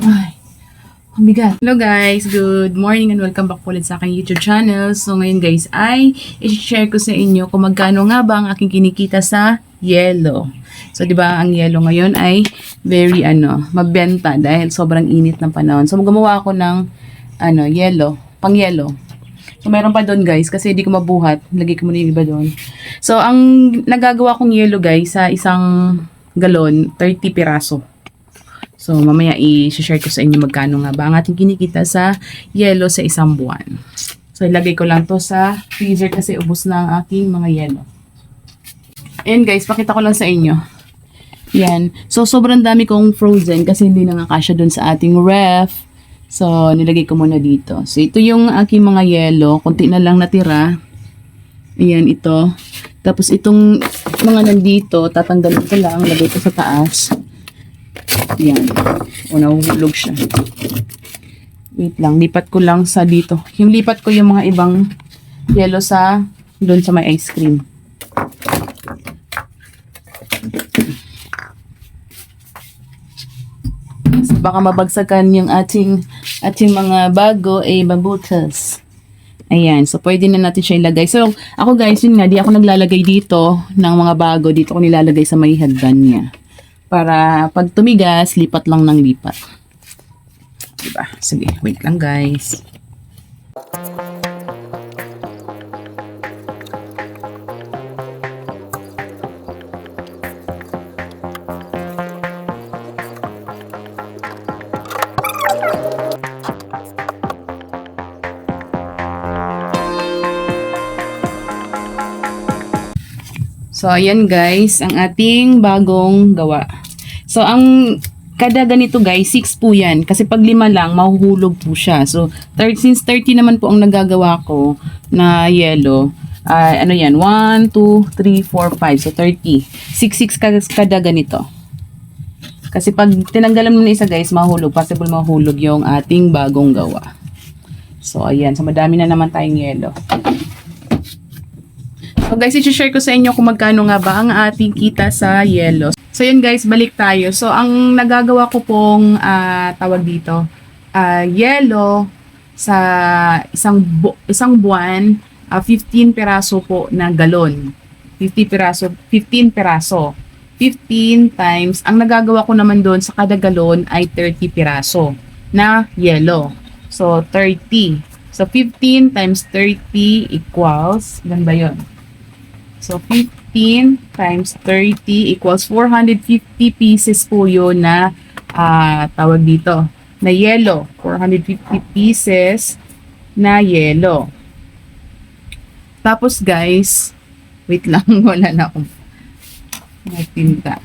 Ay, ang bigat. Hello guys, good morning and welcome back ulit sa aking YouTube channel. So ngayon guys ay i-share ko sa inyo kung magkano nga ba ang aking kinikita sa yellow. So 'di ba ang yellow ngayon ay very ano, mabenta dahil sobrang init ng panahon. So gumawa ako ng ano, yellow, pang yellow. So, meron pa doon guys, kasi hindi ko mabuhat. Lagay ko muna yung iba doon. So, ang nagagawa kong yellow guys, sa isang galon, 30 piraso. So, mamaya i-share ko sa inyo magkano nga ba ang ating kinikita sa yellow sa isang buwan. So, ilagay ko lang to sa freezer kasi ubos na ang aking mga yellow. Ayan guys, pakita ko lang sa inyo. Yan. So, sobrang dami kong frozen kasi hindi na nga kasya dun sa ating ref. So, nilagay ko muna dito. So, ito yung aking mga yellow. Kunti na lang natira. Ayan, ito. Tapos, itong mga nandito, tatanggalin ko lang. Lagay ko sa taas. Ayan. O, nahuhulog siya. Wait lang. Lipat ko lang sa dito. Yung lipat ko yung mga ibang yellow sa doon sa may ice cream. Baka mabagsakan yung ating ating mga bago ay babutas. Ayan, so pwede na natin siya ilagay. So, ako guys, yun nga, di ako naglalagay dito ng mga bago. Dito ko nilalagay sa may hagdan niya. Para pag tumigas, lipat lang ng lipat. Diba? Sige, wait lang guys. So, ayan guys, ang ating bagong gawa. So, ang kada ganito guys, 6 po yan. Kasi pag lima lang, mahuhulog po siya. So, thir- since 30 naman po ang nagagawa ko na yellow, ah, ano yan, 1, 2, 3, 4, 5. So, 30. 6, 6 kada, kada ganito. Kasi pag tinanggalan mo na isa guys, mahulog. Possible mahulog yung ating bagong gawa. So, ayan. So, madami na naman tayong yellow. So guys, i-share ko sa inyo kung magkano nga ba ang ating kita sa yellow. So yun guys, balik tayo. So ang nagagawa ko pong ah, tawag dito, ah, yellow sa isang bu- isang buwan, ah, 15 peraso po na galon. 50 peraso, 15 peraso. 15 times, ang nagagawa ko naman doon sa kada galon ay 30 piraso na yellow. So, 30. So, 15 times 30 equals, gan ba yun? So, 15 times 30 equals 450 pieces po yun na ah, tawag dito, na yellow. 450 pieces na yellow. Tapos guys, wait lang, wala na akong nagtinta.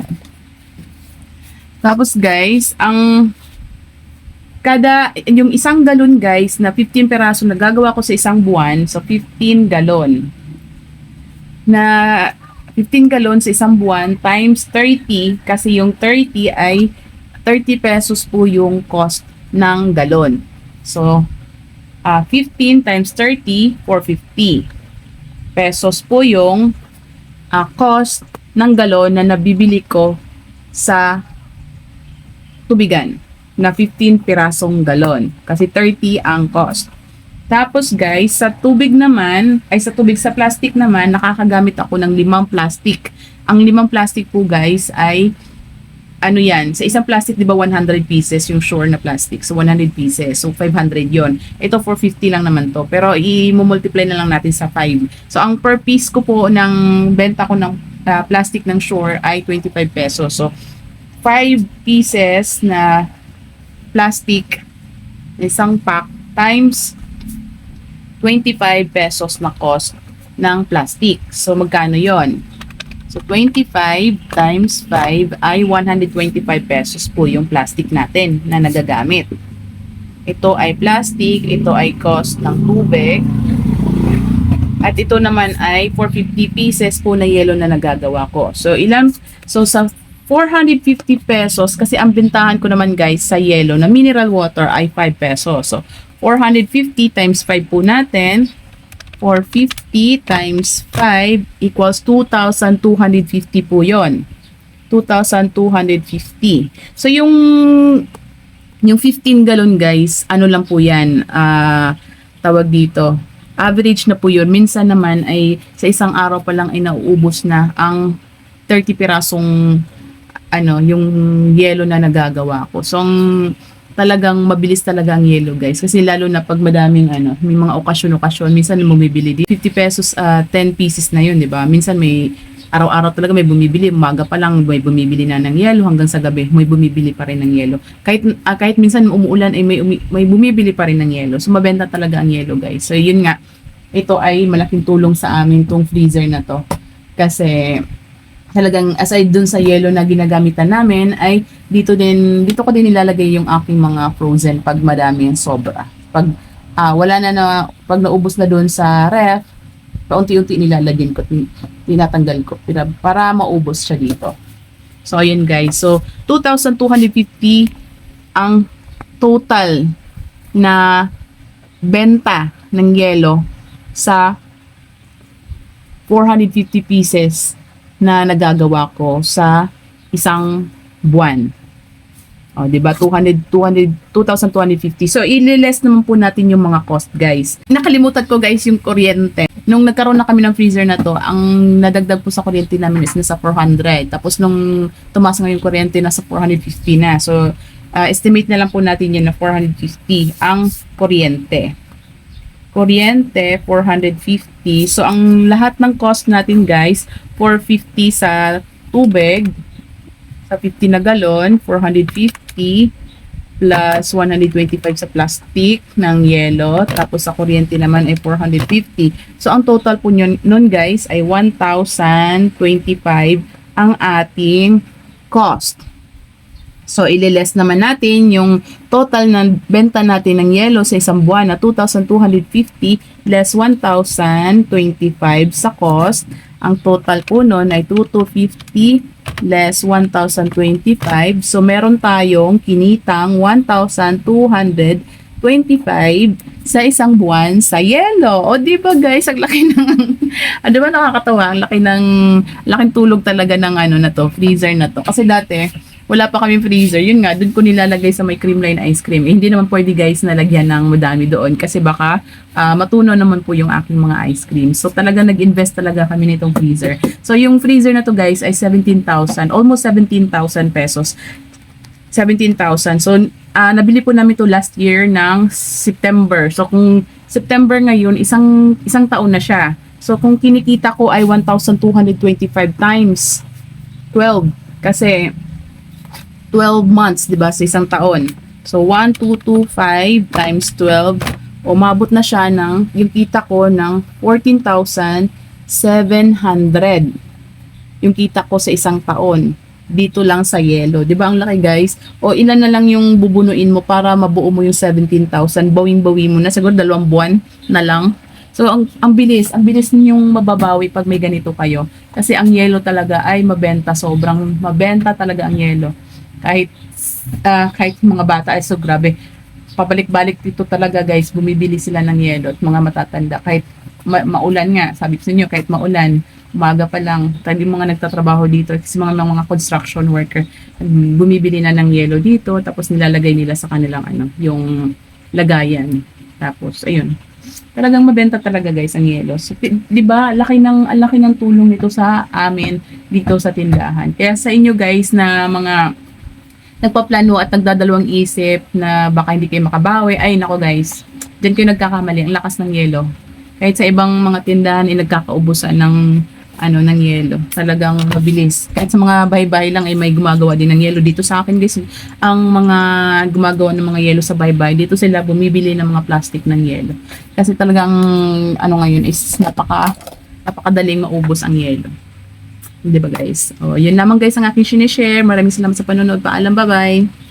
Tapos guys, ang kada, yung isang galon guys, na 15 peraso na gagawa ko sa isang buwan, so 15 galon na 15 galon sa isang buwan times 30 kasi yung 30 ay 30 pesos po yung cost ng galon. So, ah 15 times 30, 450 pesos po yung ah, cost ng galon na nabibili ko sa tubigan na 15 pirasong galon kasi 30 ang cost. Tapos guys, sa tubig naman, ay sa tubig sa plastic naman, nakakagamit ako ng limang plastic. Ang limang plastic po guys ay ano yan, sa isang plastic 'di ba 100 pieces yung sure na plastic. So 100 pieces. So 500 'yon. Ito 450 lang naman to. Pero i-multiply na lang natin sa 5. So ang per piece ko po ng benta ko ng ah, plastic ng sure ay 25 pesos. So 5 pieces na plastic isang pack times 25 pesos na cost ng plastic. So, magkano yon? So, 25 times 5 ay 125 pesos po yung plastic natin na nagagamit. Ito ay plastic, ito ay cost ng tubig. At ito naman ay 450 pieces po na yellow na nagagawa ko. So, ilan? So, sa 450 pesos, kasi ang bintahan ko naman guys sa yellow na mineral water ay 5 pesos. So, 450 times 5 po natin. 450 times 5 equals 2,250 po yon. 2,250. So, yung Yung 15 gallon guys, ano lang po yan, ah, tawag dito, average na po yun. Minsan naman ay sa isang araw pa lang ay nauubos na ang 30 pirasong ano, yung yelo na nagagawa ko. So, ang talagang mabilis talaga ang yelo guys. Kasi lalo na pag madaming ano, may mga okasyon-okasyon, minsan bumibili din. 50 pesos, ah, 10 pieces na yun, di ba? Minsan may araw-araw talaga may bumibili. Umaga pa lang may bumibili na ng yelo hanggang sa gabi may bumibili pa rin ng yelo. Kahit ah, kahit minsan umuulan ay may umi- may bumibili pa rin ng yelo. So mabenta talaga ang yelo, guys. So yun nga. Ito ay malaking tulong sa amin tong freezer na to. Kasi talagang aside dun sa yelo na ginagamitan namin ay dito din dito ko din nilalagay yung aking mga frozen pag madami yung sobra. Pag ah, wala na na pag naubos na dun sa ref, paunti-unti nilalagyan ko, tin- tinatanggal ko para, para maubos siya dito. So ayun guys. So 2,250 ang total na benta ng yelo sa 450 pieces na nagagawa ko sa isang buwan. O, di ba? 200, 200, 2,250. So, ililess naman po natin yung mga cost, guys. Nakalimutan ko, guys, yung kuryente. Nung nagkaroon na kami ng freezer na to, ang nadagdag po sa kuryente namin is nasa 400. Tapos, nung tumaas nga yung kuryente, nasa 450 na. So, ah, estimate na lang po natin yun na 450 ang kuryente. Kuryente, 450. So, ang lahat ng cost natin, guys, 450 sa tubig, sa 50 na galon, 450 plus 125 sa plastic ng yelo. Tapos sa kuryente naman ay 450. So, ang total po yun, nun guys ay 1,025 ang ating cost. So, ililess naman natin yung total na benta natin ng yelo sa isang buwan na 2,250 less 1,025 sa cost. Ang total po nun ay 2,250 less 1,025. So, meron tayong kinitang 1,225 sa isang buwan sa yelo. O, di ba guys, ang laki ng, ah, di ba nakakatawa? Ang laki ng, laking tulog talaga ng ano na to, freezer na to. Kasi dati, wala pa kami freezer. Yun nga, doon ko nilalagay sa may creamline ice cream. Eh, hindi naman pwede guys na lagyan ng madami doon kasi baka ah, matunaw naman po yung aking mga ice cream. So talaga nag-invest talaga kami nitong freezer. So yung freezer na to guys ay 17,000, almost 17,000 pesos. 17,000. So ah, nabili po namin to last year ng September. So kung September ngayon, isang isang taon na siya. So kung kinikita ko ay 1,225 times 12 kasi 12 months, 'di ba, sa isang taon. So 1225 times 12, umabot na siya ng yung kita ko ng 14,700. Yung kita ko sa isang taon dito lang sa yelo. 'Di ba ang laki, guys? O ilan na lang yung bubunuin mo para mabuo mo yung 17,000. Bawing-bawi mo na siguro dalawang buwan na lang. So ang ang bilis, ang bilis ninyong mababawi pag may ganito kayo. Kasi ang yelo talaga ay mabenta, sobrang mabenta talaga ang yelo kahit ah, kahit mga bata ay so grabe. Pabalik-balik dito talaga guys. Bumibili sila ng yelo at mga matatanda. Kahit ma- maulan nga sabi ko sa inyo kahit maulan umaga pa lang tayo mga nagtatrabaho dito kasi mga mga construction worker bumibili na ng yelo dito tapos nilalagay nila sa kanilang ano yung lagayan. Tapos ayun. Talagang mabenta talaga guys ang yelo. So, di ba laki ng laki ng tulong nito sa amin dito sa tindahan. Kaya sa inyo guys na mga nagpaplano at nagdadalawang isip na baka hindi kayo makabawi, ay nako guys, dyan kayo nagkakamali, ang lakas ng yelo. Kahit sa ibang mga tindahan, ay nagkakaubusan ng ano ng yelo. Talagang mabilis. Kahit sa mga bahay-bahay lang ay may gumagawa din ng yelo. Dito sa akin guys, ang mga gumagawa ng mga yelo sa bahay-bahay, dito sila bumibili ng mga plastic ng yelo. Kasi talagang ano ngayon is napaka napakadaling maubos ang yelo. Di ba guys? O, yun lamang guys ang aking sinishare. Maraming salamat sa panonood. Paalam, bye-bye.